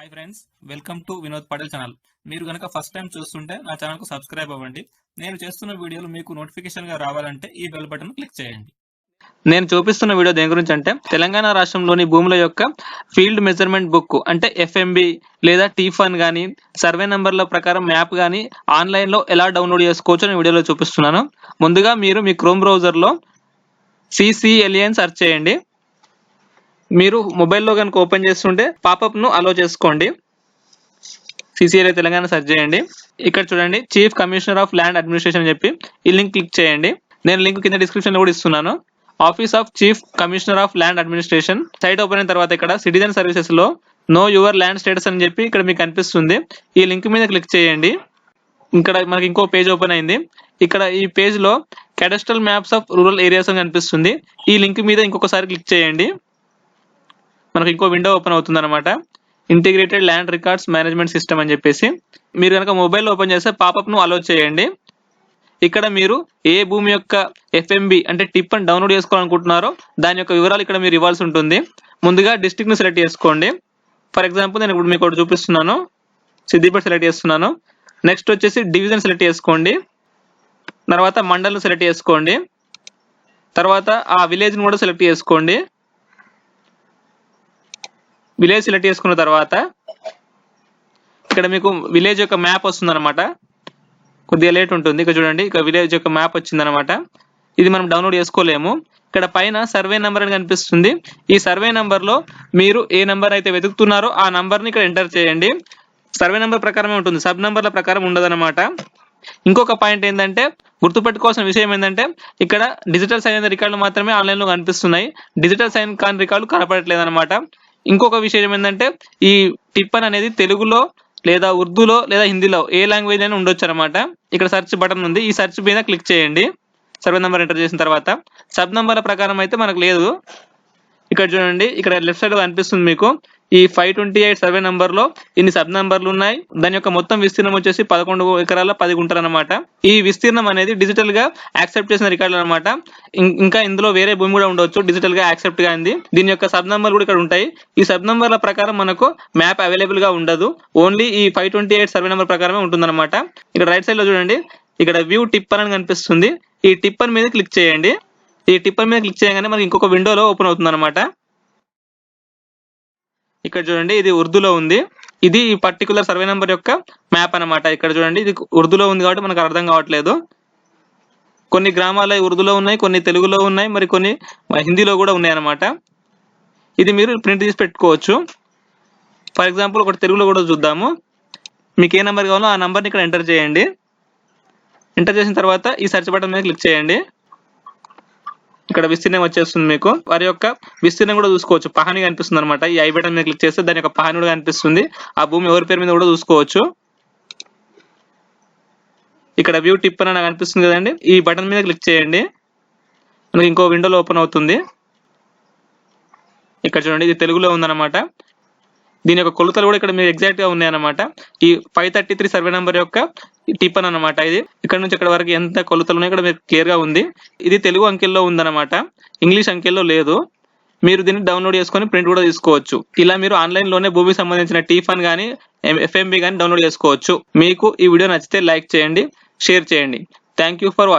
Hi friends welcome to Vinod Patel channel మీరు కనుక first time చూస్తుంటే నా ఛానల్కు సబ్స్క్రైబ్ అవ్వండి. నేను చేస్తున్న వీడియోలు మీకు నోటిఫికేషన్గా రావాలంటే ఈ బెల్ బటన్ క్లిక్ చేయండి. నేను చూపిస్తున్న వీడియో దేని గురించి అంటే తెలంగాణ రాష్ట్రంలోని భూముల యొక్క ఫీల్డ్ మెజర్మెంట్ బుక్ అంటే ఎఫ్ఎంబి లేదా టీఫన్ కానీ సర్వే నెంబర్ల ప్రకారం మ్యాప్ కానీ ఆన్లైన్లో ఎలా డౌన్లోడ్ చేసుకోవచ్చు అని వీడియోలో చూపిస్తున్నాను. ముందుగా మీరు మీ క్రోమ్ బ్రౌజర్లో సిసిఎల్ఏని సెర్చ్ చేయండి. మీరు మొబైల్లో కనుక ఓపెన్ చేస్తుంటే పాపప్ను అలో చేసుకోండి. సిసిఐ తెలంగాణ సెర్చ్ చేయండి. ఇక్కడ చూడండి chief commissioner of land administration అని చెప్పి ఈ లింక్ క్లిక్ చేయండి. నేను లింక్ కింద డిస్క్రిప్షన్లో కూడా ఇస్తున్నాను. Office of chief commissioner of land administration site open అయిన తర్వాత ఇక్కడ సిటిజన్ సర్వీసెస్లో నో యువర్ ల్యాండ్ స్టేటస్ అని చెప్పి ఇక్కడ మీకు కనిపిస్తుంది. ఈ లింక్ మీద క్లిక్ చేయండి. ఇక్కడ మనకి ఇంకో పేజ్ ఓపెన్ అయింది. ఇక్కడ ఈ పేజ్లో cadastral maps of rural areas అని కనిపిస్తుంది. ఈ లింక్ మీద ఇంకొకసారి క్లిక్ చేయండి. మనకు ఇంకో విండో ఓపెన్ అవుతుంది అనమాట integrated land records management system అని చెప్పేసి. మీరు కనుక మొబైల్ ఓపెన్ చేస్తే పాపప్ను అలో చేయండి. ఇక్కడ మీరు ఏ భూమి యొక్క ఎఫ్ఎంబి అంటే టిప్ అని డౌన్లోడ్ చేసుకోవాలనుకుంటున్నారో దాని యొక్క వివరాలు ఇక్కడ మీరు ఇవ్వాల్సి ఉంటుంది. ముందుగా డిస్ట్రిక్ట్ సెలెక్ట్ చేసుకోండి. ఫర్ ఎగ్జాంపుల్ నేను ఇప్పుడు మీకు ఒకటి చూపిస్తున్నాను. సిద్దిపేట సెలెక్ట్ చేస్తున్నాను. నెక్స్ట్ వచ్చేసి డివిజన్ సెలెక్ట్ చేసుకోండి. తర్వాత మండలం సెలెక్ట్ చేసుకోండి. తర్వాత ఆ విలేజ్ని కూడా సెలెక్ట్ చేసుకోండి. విలేజ్ సెలెక్ట్ చేసుకున్న తర్వాత ఇక్కడ మీకు విలేజ్ యొక్క మ్యాప్ వస్తుంది అనమాట కొద్దిగా లేట్ ఉంటుంది. ఇక్కడ చూడండి ఇక్కడ విలేజ్ యొక్క మ్యాప్ వచ్చింది అనమాట ఇది మనం డౌన్లోడ్ చేసుకోలేము. ఇక్కడ పైన సర్వే నెంబర్ అని కనిపిస్తుంది. ఈ సర్వే నెంబర్లో మీరు ఏ నెంబర్ అయితే వెతుకుతున్నారో ఆ నెంబర్ని ఇక్కడ ఎంటర్ చేయండి. సర్వే నెంబర్ ప్రకారమే ఉంటుంది. సబ్ నెంబర్ల ప్రకారం ఉండదన్నమాట. ఇంకొక పాయింట్ ఏంటంటే గుర్తుపెట్టుకోవాల్సిన విషయం ఏంటంటే ఇక్కడ డిజిటల్ సైన్ రికార్డులు మాత్రమే ఆన్లైన్లో కనిపిస్తున్నాయి. డిజిటల్ సైన్ కాని రికార్డులు కనపడట్లేదు అనమాట ఇంకొక విషయం ఏంటంటే ఈ టిప్పన్ అనేది తెలుగులో లేదా ఉర్దూలో లేదా హిందీలో ఏ లాంగ్వేజ్ అయినా ఉండొచ్చు అనమాట ఇక్కడ సెర్చ్ బటన్ ఉంది. ఈ సెర్చ్ మీద క్లిక్ చేయండి. సర్వే నెంబర్ ఎంటర్ చేసిన తర్వాత. సబ్ నెంబర్ల ప్రకారం అయితే మనకు లేదు. ఇక్కడ చూడండి. ఇక్కడ లెఫ్ట్ సైడ్ కనిపిస్తుంది మీకు. ఈ ఫైవ్ ట్వంటీ ఎయిట్ సర్వే నంబర్లో ఇన్ని సబ్ నంబర్లు ఉన్నాయి. దాని యొక్క మొత్తం విస్తీర్ణం వచ్చేసి పదకొండు ఎకరాల పది గుంటలు అనమాట ఈ విస్తీర్ణం అనేది డిజిటల్గా యాక్సెప్ట్ చేసిన రికార్డులు అనమాట ఇంకా ఇందులో వేరే భూమి కూడా ఉండొచ్చు డిజిటల్గా యాక్సెప్ట్గా ఉంది. దీని యొక్క సబ్ నంబర్ కూడా ఇక్కడ ఉంటాయి. ఈ సబ్ నంబర్ల ప్రకారం మనకు మ్యాప్ అవైలబుల్గా ఉండదు. ఓన్లీ ఈ five twenty eight survey number ప్రకారమే ఉంటుందన్నమాట. ఇక్కడ రైట్ సైడ్లో చూడండి. ఇక్కడ వ్యూ టిప్పర్ అని కనిపిస్తుంది. ఈ టిప్పర్ మీద క్లిక్ చేయండి. ఈ టిప్పర్ మీద క్లిక్ చేయగానే మనకి ఇంకొక విండోలో ఓపెన్ అవుతుంది అనమాట ఇక్కడ చూడండి ఇది ఉర్దూలో ఉంది. ఇది ఈ పర్టికులర్ సర్వే నెంబర్ యొక్క మ్యాప్ అన్నమాట. ఇక్కడ చూడండి ఇది ఉర్దూలో ఉంది కాబట్టి మనకు అర్థం కావట్లేదు. కొన్ని గ్రామాలు ఉర్దూలో ఉన్నాయి కొన్ని తెలుగులో ఉన్నాయి మరి కొన్ని హిందీలో కూడా ఉన్నాయి అన్నమాట. ఇది మీరు ప్రింట్ తీసి పెట్టుకోవచ్చు. ఫర్ ఎగ్జాంపుల్ ఒకటి తెలుగులో కూడా చూద్దాము. మీకు ఏ నెంబర్ కావాలో ఆ నెంబర్ని ఇక్కడ ఎంటర్ చేయండి. ఎంటర్ చేసిన తర్వాత ఈ సెర్చ్ బటన్ మీద క్లిక్ చేయండి. ఇక్కడ విస్తీర్ణం వచ్చేస్తుంది మీకు. వారి యొక్క విస్తీర్ణం కూడా చూసుకోవచ్చు. పహాని కనిపిస్తుంది అనమాట ఈ ఐ బటన్ మీద క్లిక్ చేస్తే దాని యొక్క పహాని కూడా కనిపిస్తుంది. ఆ భూమి ఎవరి పేరు మీద కూడా చూసుకోవచ్చు. ఇక్కడ వ్యూ టిప్ అని కనిపిస్తుంది కదండి. ఈ బటన్ మీద క్లిక్ చేయండి. మనకి ఇంకో విండోలో ఓపెన్ అవుతుంది. ఇక్కడ చూడండి ఇది తెలుగులో ఉందన్నమాట. దీని యొక్క కొలతలు కూడా ఇక్కడ మీరు ఎగ్జాక్ట్గా ఉన్నాయన్నమాట. ఈ five thirty three survey number యొక్క టిఫన్ అనమాట ఇది. ఇక్కడ నుంచి ఇక్కడ వరకు ఎంత కొలతలు ఉన్నాయో ఇక్కడ మీకు క్లియర్గా ఉంది. ఇది తెలుగు అంకెల్లో ఉందన్నమాట. ఇంగ్లీష్ అంకెల్లో లేదు. మీరు దీన్ని డౌన్లోడ్ చేసుకొని ప్రింట్ కూడా తీసుకోవచ్చు. ఇలా మీరు ఆన్లైన్లోనే భూమికి సంబంధించిన టీఫన్ కానీ ఎఫ్ఎంబి కానీ డౌన్లోడ్ చేసుకోవచ్చు. మీకు ఈ వీడియో నచ్చితే లైక్ చేయండి షేర్ చేయండి. Thank you for watching